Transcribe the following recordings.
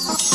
Oh.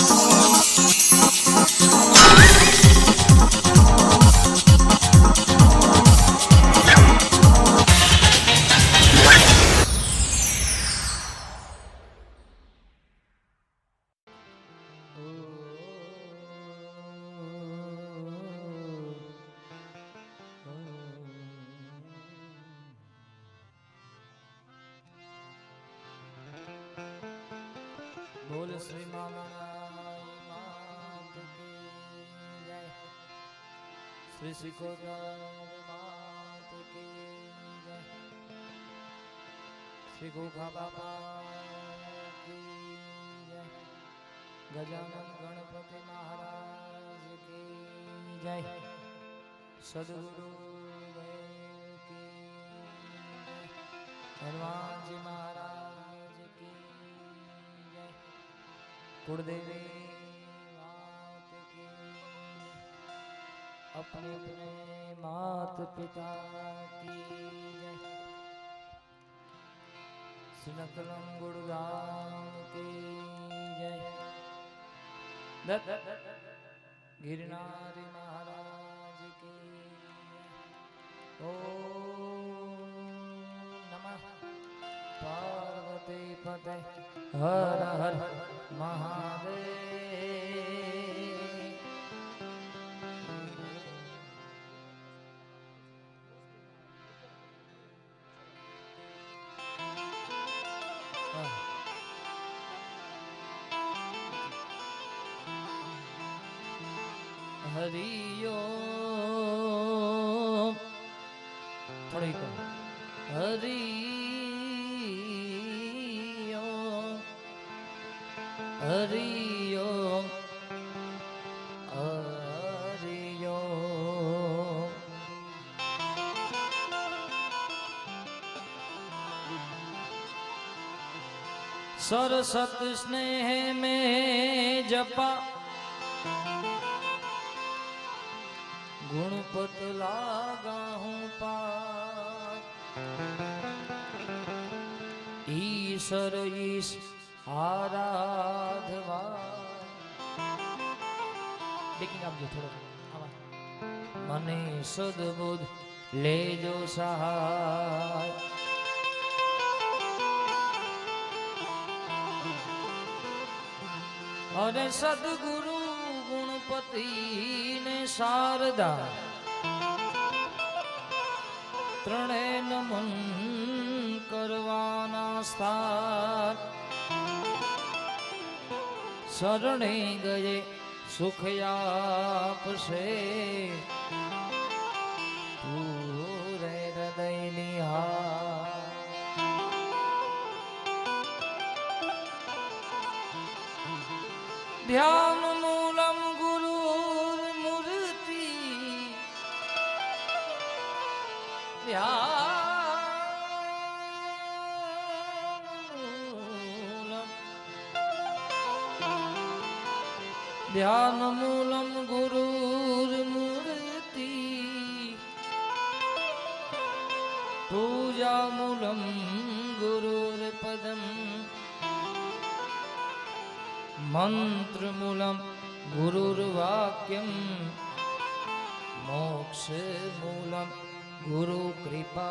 Shri ગોખા બાબા ગજાનન ગણપતિ મહારાજ કી જય સદગુરુ હનુમાનજી મહારાજ કી જય કુળદેવી अपने अपने मात पिता की सुनकलम गुड़गाम की जय गिरनारी महाराज की ओ नमः पार्वती पते हर हर महादेव હરિયો. થોડીક હરિયો. હરિયો. સરસત સ્નેહ મે જપા પતલા ગાહું પા ઈશ્વર ઈશ આરાધવા દેખી આપજો થોડો મને સદબુદ્ધ લેજો સહાય અને સદગુરુ ગુણપતિ ને શારદા ત્રણે નમન કરવાના સ્થાન. શરણે ગયે સુખ આપશે. પૂરે હૃદય હા ધ્યાન ध्यानमूलं गुरुर्मूर्ति पूजामूलं गुरुर्पदम् मन्त्रमूलं गुरुर्वाक्यं मोक्षमूलं गुरुकृपा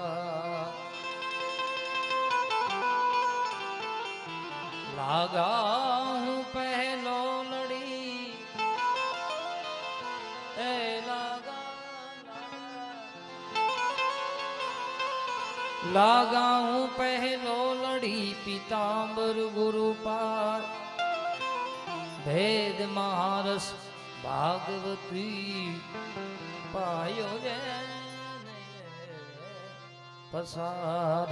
लागा हूँ લાગા હું પહેલો લડી પિતાંબર ગુરુ પાર. ભેદ મહારસ ભાગવતી પાયો જે પસાર.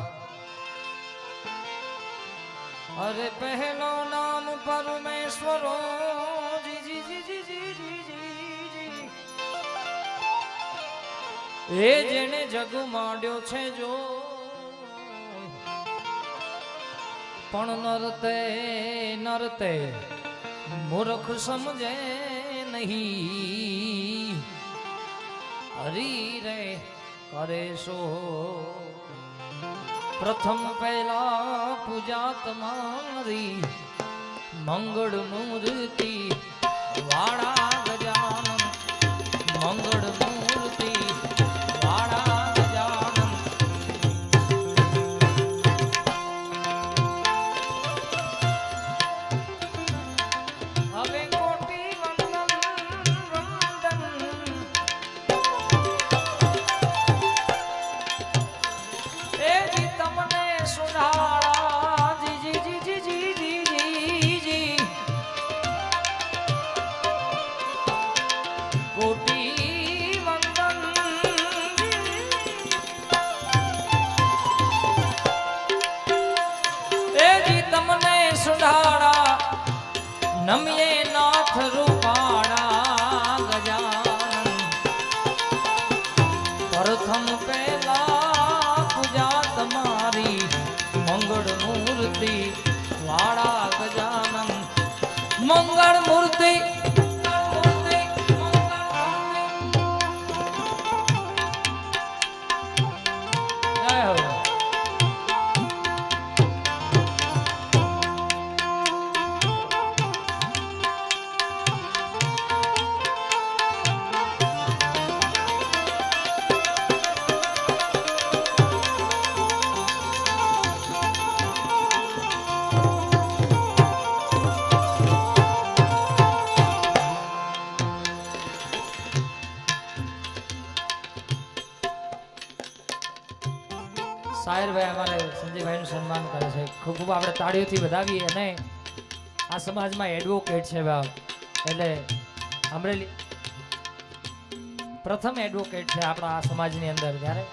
અરે પહેલો નામ પરમેશ્વરો એ જેને જગ માંડ્યો છે જો પણ નરતે નરતે મૂર્ખ સમજે નહીં. હરી રે, કરે સો પ્રથમ પહેલા પૂજાત મારી મંગળ મૂર્તિ વાળા Sola. করতে સાયરભાઈ અમારે સંજયભાઈનું સન્માન કરે છે. ખૂબ ખૂબ આપણે તાળીઓથી વધાવીએ અને આ સમાજમાં એડવોકેટ છે એટલે અમરેલી પ્રથમ એડવોકેટ છે આપણા આ સમાજની અંદર. ત્યારે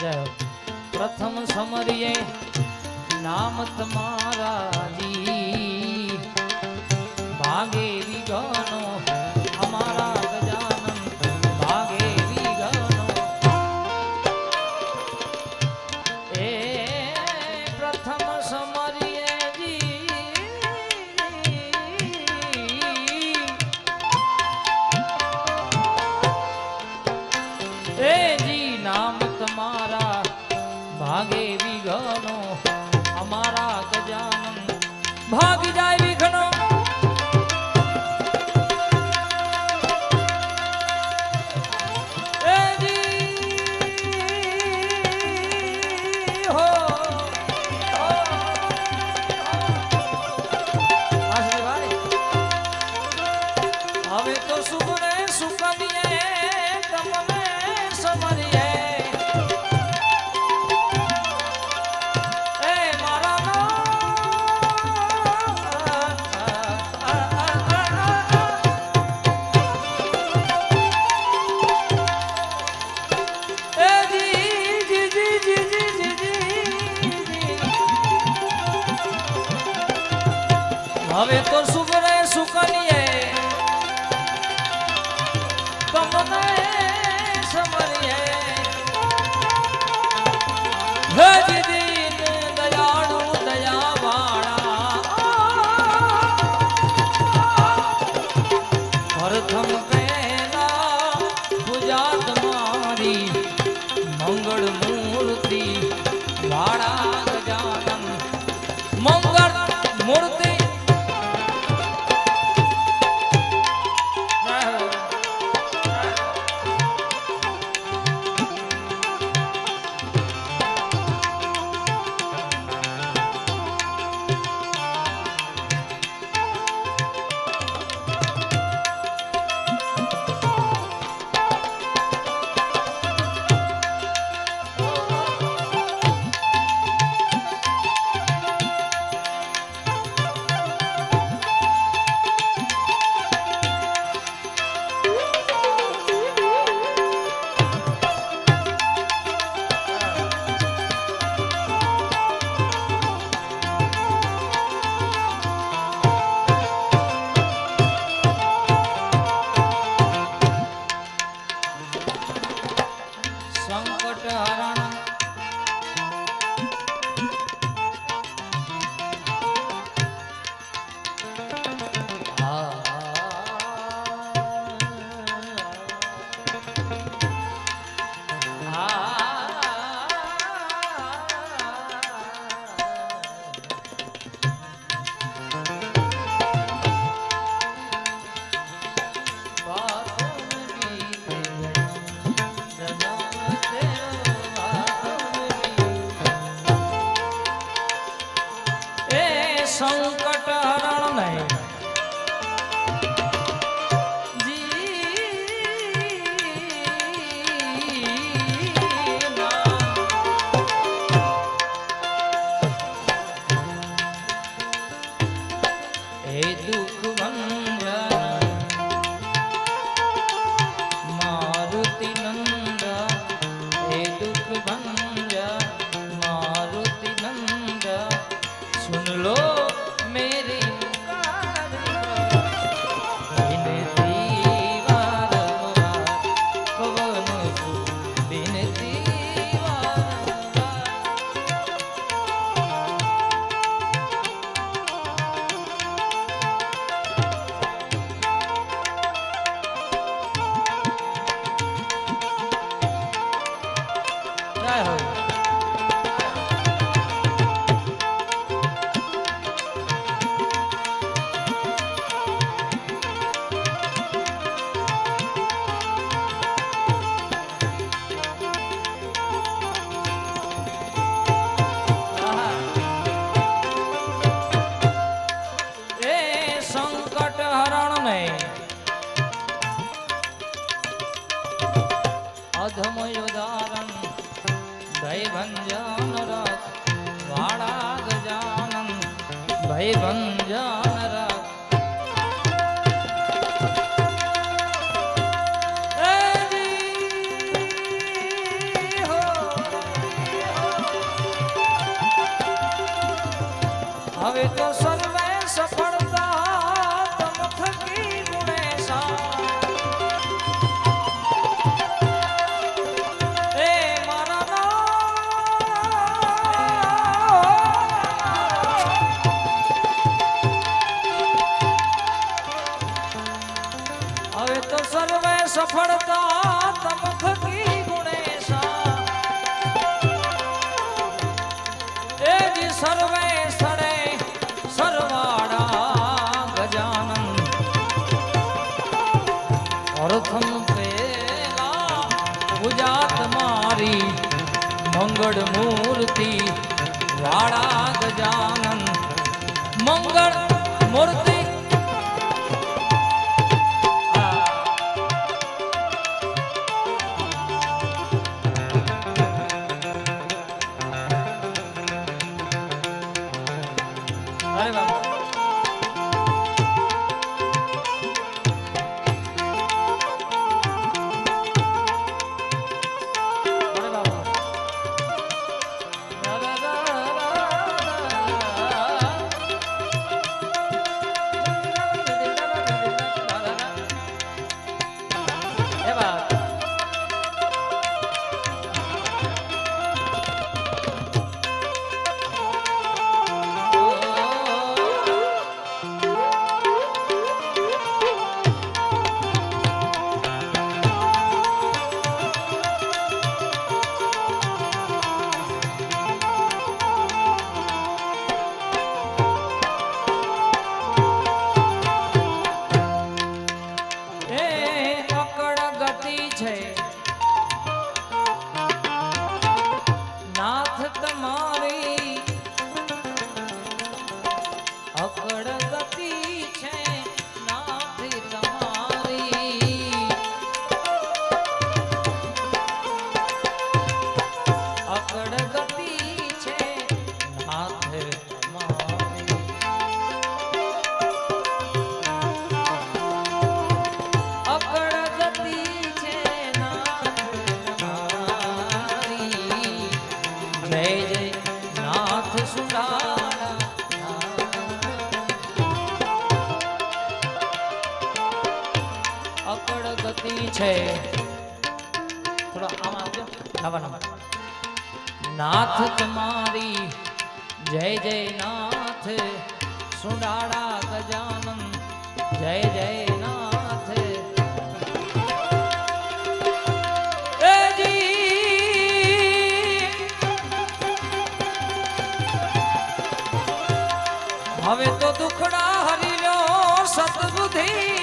જય પ્રથમ સમરીએ નામ તમારા જી. ભાગે વિગણો અમારા હરણ ટરણ નહીં. મંગળ મૂર્તિ વાળા ગજાનન. મંગળ મૂર્તિ છે. થોડો આમ આવજો. ગાવાનો નાથ તમારી, જય જય નાથ સુડાળા ગજાનન, જય જય હવે તો દુખડા હરી લો સતબુદ્ધિ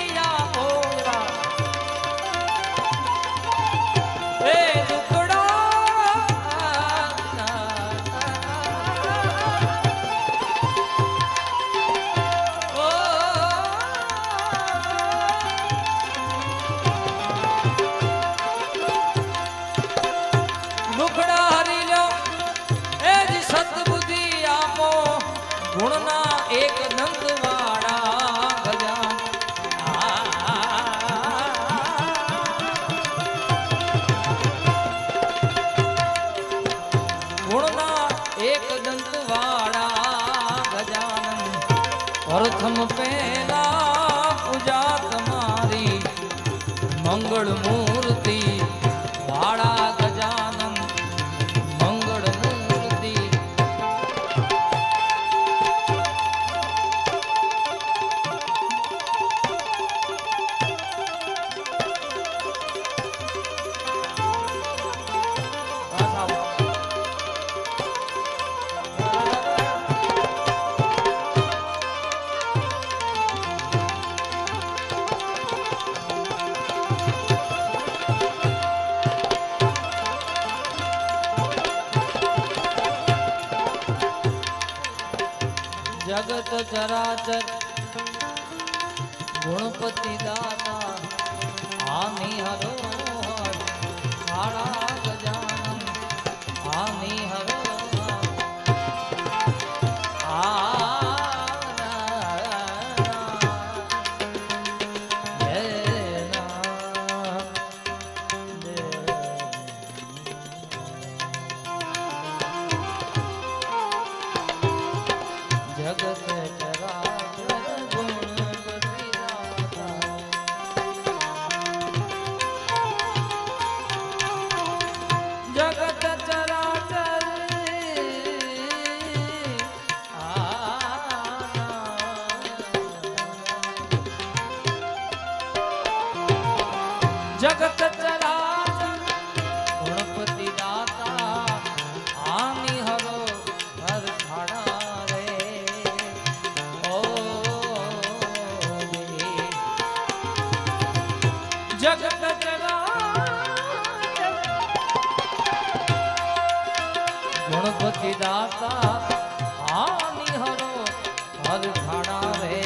જગત જરાચર ગુણપતિ દાતા હામી હરો જગત ગણપતિ દાતા હાની હરો હર ખાણા રે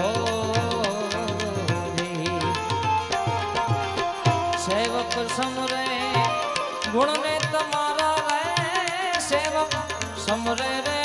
ઓ સેવક સમરે ગુણને તમારા રે સેવક સમરે રે